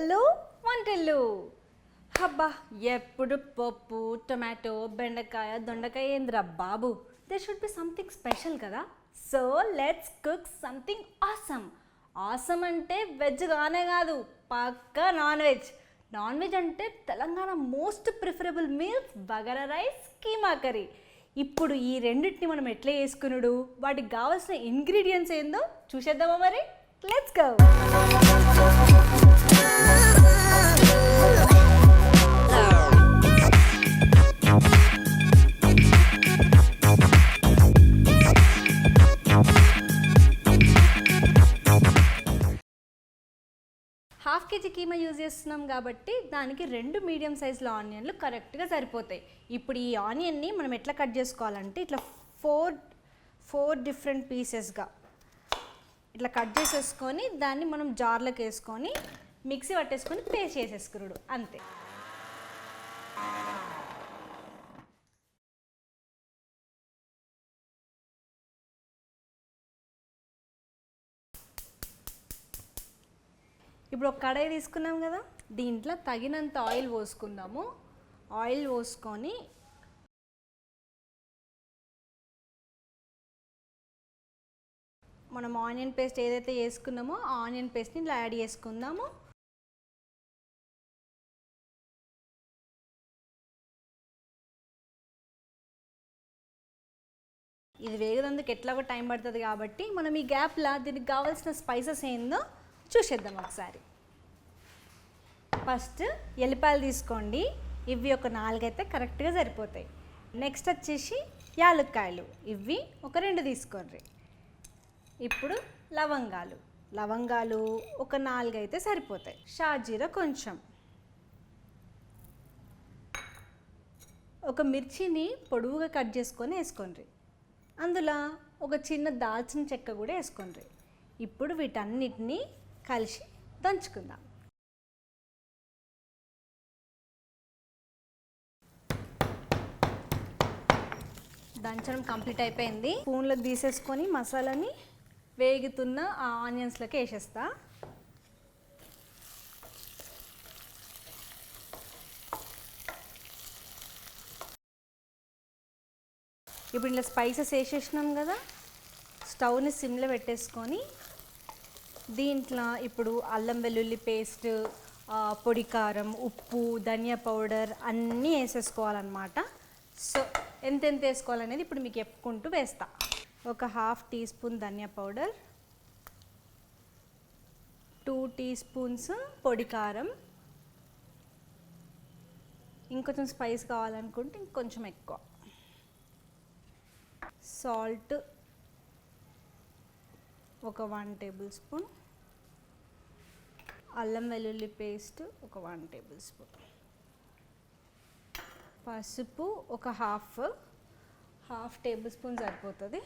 Hello వంటలు హబ్బా ఎప్పుడు పప్పు టొమాటో బెండకాయ దొండకాయ ఏందిరా బాబు? They should be something special కదా. So let's cook something awesome awesome అంటే వెజ్ కానే కాదు పక్కా నాన్ వెజ్ నాన్ వెజ్ అంటే Telangana most preferable meals bagara rice keema curry. ఇప్పుడు ఈ రెండింటిని మనం ఎట్లా చేసుకునుడు? వాటికి కావాల్సిన ఇంగ్రీడియంట్స్ ఏందో చూసేద్దామా మరి? Let's go half KG keema use చేస్తున్నాం కాబట్టి దానికి రెండు మీడియం సైజులో ఆనియన్లు కరెక్ట్గా సరిపోతాయి. ఇప్పుడు ఈ ఆనియన్ని మనం ఎట్లా కట్ చేసుకోవాలంటే ఇట్లా ఫోర్ ఫోర్ డిఫరెంట్ పీసెస్గా ఇట్లా కట్ చేసేసుకొని దాన్ని మనం జార్లోకి వేసుకొని మిక్సీ పట్టేసుకొని పేస్ట్ చేసేసుకురుడు అంతే. ఇప్పుడు ఒక కడాయి తీసుకున్నాం కదా దీంట్లో తగినంత ఆయిల్ పోసుకుందాము. ఆయిల్ పోసుకొని మనం ఆనియన్ పేస్ట్ ఏదైతే వేసుకున్నామో ఆనియన్ పేస్ట్ని ఇలా యాడ్ చేసుకుందాము. ఇది వేగదందుకు ఎట్లాగో టైం పడుతుంది కాబట్టి మనం ఈ గ్యాప్లో దీనికి కావాల్సిన స్పైసెస్ ఏందో చూసేద్దాం ఒకసారి. ఫస్ట్ ఎల్లిపాయలు తీసుకోండి. ఇవి ఒక నాలుగైతే కరెక్ట్గా సరిపోతాయి. నెక్స్ట్ వచ్చేసి యాలక్కాయలు. ఇవి ఒక రెండు తీసుకోండి. ఇప్పుడు లవంగాలు. లవంగాలు ఒక నాలుగైతే సరిపోతాయి. షాజీర కొంచెం. ఒక మిర్చిని పొడవుగా కట్ చేసుకొని వేసుకోండి. అందులో ఒక చిన్న దాల్చిన చెక్క కూడా వేసుకోండి ఇప్పుడు వీటన్నిటిని కలిసి దంచుకుందాం. దంచడం కంప్లీట్ అయిపోయింది. స్పూన్లోకి తీసేసుకొని మసాలాని వేగుతున్న ఆ ఆనియన్స్లోకి వేసేస్తా. ఇప్పుడు ఇలా స్పైసెస్ వేసేసినాం కదా స్టవ్ని సిమ్లో పెట్టేసుకొని దీంట్లో ఇప్పుడు అల్లం వెల్లుల్లి పేస్ట్ పొడి కారం ఉప్పు ధనియా పౌడర్ అన్నీ వేసేసుకోవాలన్నమాట. సో ఎంతెంత వేసుకోవాలనేది ఇప్పుడు మీకు చెప్పుకుంటూ వేస్తా. ఒక half teaspoon dhania powder two teaspoons పొడి కారం ఇంకొంచెం స్పైస్ కావాలనుకుంటే ఇంకొంచెం ఎక్కువ. సాల్ట్ ఒక వన్ టేబుల్ స్పూన్. అల్లం వెల్లుల్లి పేస్ట్ ఒక వన్ టేబుల్ స్పూన్. పసుపు ఒక హాఫ్ హాఫ్ టేబుల్ స్పూన్ సరిపోతుంది.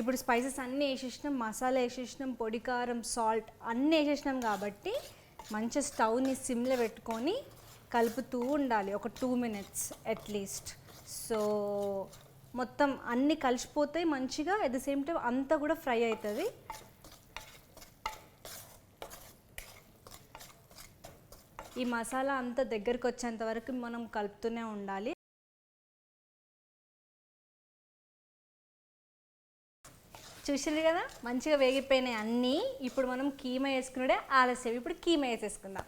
ఇప్పుడు స్పైసెస్ అన్నీ వేసేసినాం మసాలా వేసేసినాం పొడి కారం సాల్ట్ అన్నీ వేసేసినాం కాబట్టి మంచి స్టవ్ని సిమ్లో పెట్టుకొని కలుపుతూ ఉండాలి ఒక టూ మినిట్స్ అట్లీస్ట్. సో మొత్తం అన్నీ కలిసిపోతాయి మంచిగా అట్ ద సేమ్ టైం అంతా కూడా ఫ్రై అవుతుంది. ఈ మసాలా అంతా దగ్గరకు వచ్చేంత వరకు మనం కలుపుతూనే ఉండాలి. చూసింది కదా? మంచిగా వేగిపోయినాయి అన్నీ. ఇప్పుడు మనం కీమా వేసుకున్నాడే ఆలస్యం. ఇప్పుడు కీమా వేసేసుకుందాం.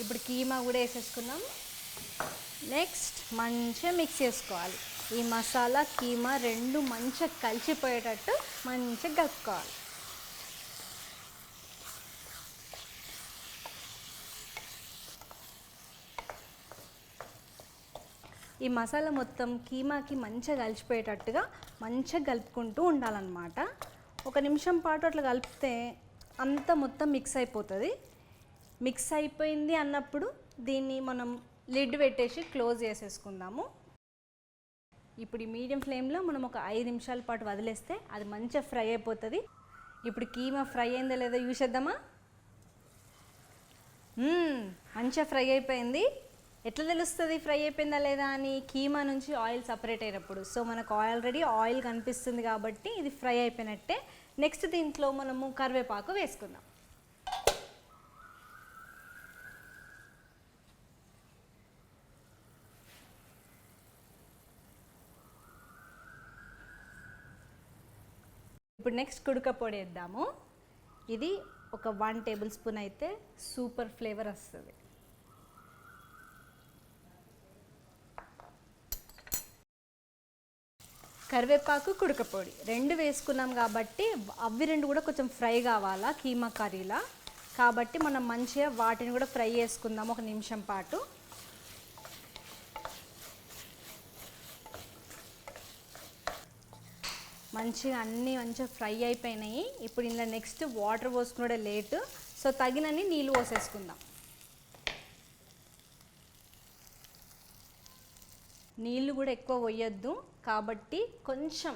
ఇప్పుడు కీమా కూడా వేసేసుకున్నాం నెక్స్ట్ మంచిగా మిక్స్ చేసుకోవాలి. ఈ మసాలా కీమా రెండు మంచిగా కలిసిపోయేటట్టు మంచిగా కలుపుకోవాలి. ఈ మసాలా మొత్తం కీమాకి మంచిగా కలిసిపోయేటట్టుగా మంచిగా కలుపుకుంటూ ఉండాలన్నమాట. ఒక నిమిషం పాటు అట్లా కలిపితే అంతా మొత్తం మిక్స్ అయిపోతుంది. మిక్స్ అయిపోయింది అన్నప్పుడు దీన్ని మనం లిడ్ పెట్టేసి క్లోజ్ చేసేసుకుందాము. ఇప్పుడు ఈ మీడియం ఫ్లేమ్లో మనం ఒక ఐదు నిమిషాల పాటు వదిలేస్తే అది మంచిగా ఫ్రై అయిపోతుంది. ఇప్పుడు కీమా ఫ్రై అయిందో లేదో చూసేద్దామా? మంచిగా ఫ్రై అయిపోయింది. ఎట్లా తెలుస్తుంది ఫ్రై అయిపోయిందా లేదా అని కీమా నుంచి ఆయిల్ సపరేట్ అయినప్పుడు. సో మనకు ఆల్రెడీ ఆయిల్ కనిపిస్తుంది కాబట్టి ఇది ఫ్రై అయిపోయినట్టే. నెక్స్ట్ దీంట్లో మనము కరివేపాకు వేసుకుందాం. ఇప్పుడు నెక్స్ట్ కుడుక పొడి వేద్దాము. ఇది ఒక వన్ టేబుల్ స్పూన్ అయితే సూపర్ ఫ్లేవర్ వస్తుంది. కరివేపాకు కుడకపొడి రెండు వేసుకున్నాం కాబట్టి అవి రెండు కూడా కొంచెం ఫ్రై కావాలా కీమా కర్రీలా. కాబట్టి మనం మంచిగా వాటిని కూడా ఫ్రై చేసుకుందాం ఒక నిమిషం పాటు. మంచిగా అన్నీ మంచిగా ఫ్రై అయిపోయినాయి. ఇప్పుడు ఇందులో నెక్స్ట్ వాటర్ పోసుకున్నాడే లేటు సో తగినన్ని నీళ్ళు పోసేసుకుందాం. నీళ్ళు కూడా ఎక్కువ పోయొద్దు. కాబట్టి కొంచెం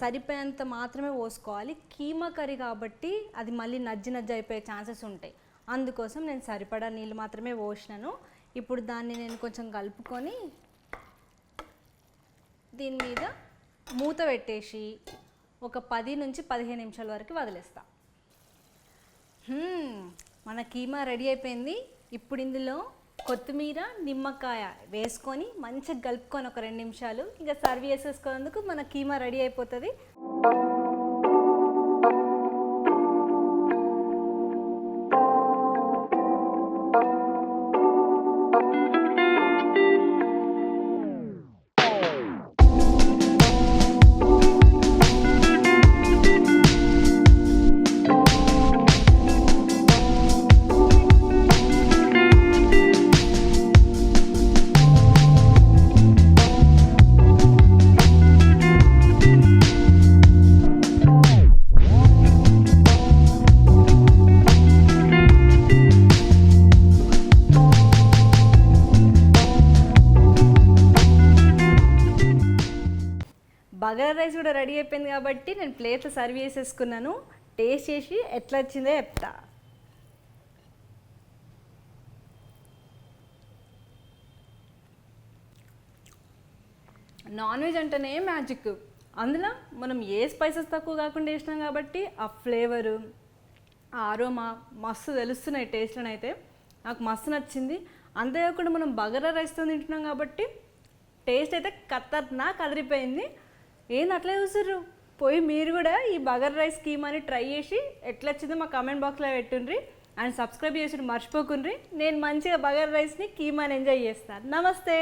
సరిపోయేంత మాత్రమే పోసుకోవాలి. కీమా కర్రీ కాబట్టి అది మళ్ళీ నజ్జి నజ్జి అయిపోయే ఛాన్సెస్ ఉంటాయి. అందుకోసం నేను సరిపడా నీళ్ళు మాత్రమే పోసినాను. ఇప్పుడు దాన్ని నేను కొంచెం కలుపుకొని దీని మీద మూత పెట్టేసి ఒక పది నుంచి పదిహేను నిమిషాల వరకు వదిలేస్తా. మన కీమా రెడీ అయిపోయింది. ఇప్పుడు ఇందులో కొత్తిమీర నిమ్మకాయ వేసుకొని మంచిగా కలుపుకొని ఒక రెండు నిమిషాలు. ఇంకా సర్వ్ చేసేసుకున్నందుకు మన కీమా రెడీ అయిపోతుంది. బగారా రైస్ కూడా రెడీ అయిపోయింది కాబట్టి నేను ప్లేట్లో సర్వ్ చేసేసుకున్నాను. టేస్ట్ చేసి ఎట్లా వచ్చిందో చెప్తా. నాన్ వెజ్ అంటేనే మ్యాజిక్. అందులో మనం ఏ స్పైసెస్ తక్కువ కాకుండా వేసినాం కాబట్టి ఆ ఫ్లేవరు ఆ అరోమా మస్తు తెలుస్తున్నాయి టేస్ట్లను అయితే. నాకు మస్తు నచ్చింది. అంతేకాకుండా మనం బగారా రైస్తో తింటున్నాం కాబట్టి టేస్ట్ అయితే కత్తర్నా కదిరిపోయింది. ఏంది అట్లా చూసారు పోయి మీరు కూడా ఈ బగర్ రైస్ కీమాని ట్రై చేసి ఎట్లా వచ్చిందో మా కమెంట్ బాక్స్లో పెట్టుండ్రి. అండ్ సబ్స్క్రైబ్ చేసి మర్చిపోకుండ్రి. నేను మంచిగా బగర్ రైస్ని కీమాని ఎంజాయ్ చేస్తాను నమస్తే.